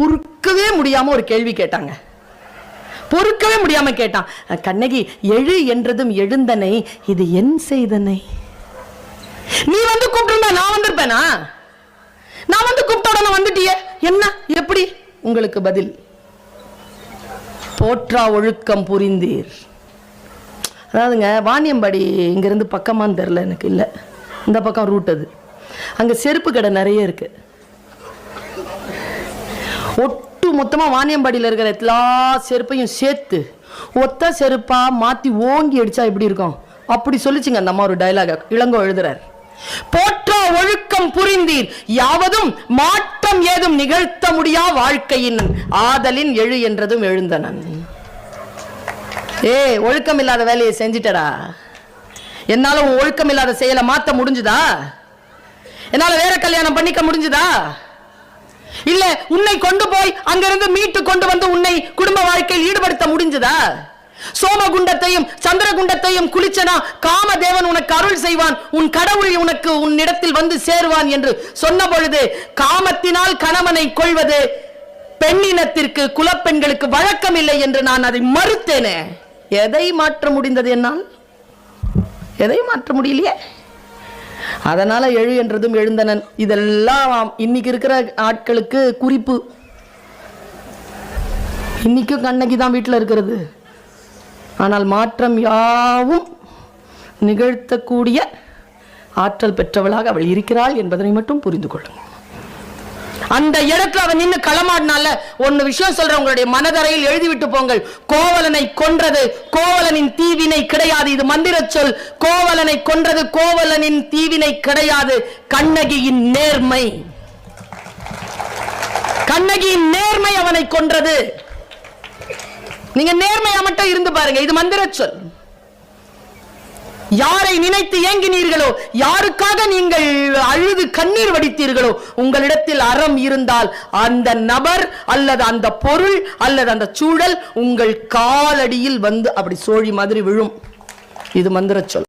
பொறுக்கவே முடியாம ஒரு கேள்வி கேட்டாங்க. பொறுக்கவே முடியாம கேட்டான். கண்ணகி எழு என்றதும் எழுந்தனை இது என் செய்தனை. நீ வந்து கூப்பிட்டு நான் வந்திருப்பேனா? நான் வந்து கூப்பிட்ட உடனே வந்துட்டியே. என்ன? எப்படி? உங்களுக்கு பதில். போற்றா ஒழுக்கம் புரிந்தீர். அதாவதுங்க வாணியம்பாடி இங்கேருந்து பக்கமான்னு தெரில எனக்கு இல்லை. இந்த பக்கம் ரூட் அது. அங்கே செருப்பு கடை நிறைய இருக்குது ஒட்டு மொத்தமாக வாணியம்பாடியில் இருக்கிற எல்லா செருப்பையும் சேர்த்து ஒத்த செருப்பாக மாற்றி ஓங்கி அடித்தா எப்படி இருக்கும்? அப்படி சொல்லிச்சுங்க அந்த அம்மா ஒரு டைலாக இளங்கோ எழுதுறார். போற்றா ஒழுக்கம் புரிந்தீர். யாவதும் மாற்றம் ஏதும் நிகழ்த்த முடியா வாழ்க்கையின் ஆதலின் எழு என்றதும் எழுந்தனன் ஏய் ஒழுக்கம் இல்லாத வேலையை செஞ்சிட்டடா. என்னால ஒழுக்கம் இல்லாத செயலை மாத்த முடிஞ்சுதா? என்னால வேற கல்யாணம் பண்ணிக்க முடிஞ்சுதா? இல்ல உன்னை கொண்டு போய் அங்கிருந்து மீட்டு கொண்டு வந்து உன்னை குடும்ப வாழ்க்கையில் ஈடுபடுத்த முடிஞ்சதா? சோமகுண்டத்தையும் சந்திரகுண்டத்தையும் குளிச்சனா காமதேவன் உனக்கு அருள் செய்வான் உன் கடவுள் உனக்கு உன்னிடத்தில் வந்து சேருவான் என்று சொன்ன பொழுது காமத்தினால் கணவனை கொள்வது பெண்ணினத்திற்கு குலப்பெண்களுக்கு வழக்கம் இல்லை என்று நான் அதை மறுத்தேனே. எதை மாற்ற முடிந்தது என்னால்? எதை மாற்ற முடியலையே? அதனால் எழு என்றதும் எழுந்தனன். இதெல்லாம் இன்னைக்கு இருக்கிற ஆட்களுக்கு குறிப்பு. இன்னைக்கும் கண்ணகி தான் வீட்டில் இருக்கிறது. ஆனால் மாற்றம் யாவும் நிகழ்த்தக்கூடிய ஆற்றல் பெற்றவளாக அவள் இருக்கிறாள் என்பதனை மட்டும் புரிந்து கொள்ளுங்கள். அந்த இடத்துல அவன் நின்னு களமாடினால ஒன்னு விஷயம் சொல்ற உங்களுடைய மனதரையில் எழுதிவிட்டு போங்கள். கோவலனை கொன்றது கோவலனின் தீவினை கிடையாது. இது மந்திர சொல். கோவலனை கொன்றது கோவலனின் தீவினை கிடையாது. கண்ணகியின் நேர்மை. கண்ணகியின் நேர்மை அவனை கொன்றது. நீங்க நேர்மையா மட்டும் இருந்து பாருங்க. இது மந்திர சொல். யாரை நினைத்து ஏங்கினீர்களோ யாருக்காக நீங்கள் அழுது கண்ணீர் வடித்தீர்களோ உங்களிடத்தில் அறம் இருந்தால் அந்த நபர் அல்லது அந்த பொருள் அல்லது அந்த சூழல் உங்கள் காலடியில் வந்து அப்படி சோழி மாதிரி விழும். இது மந்திர சொல்.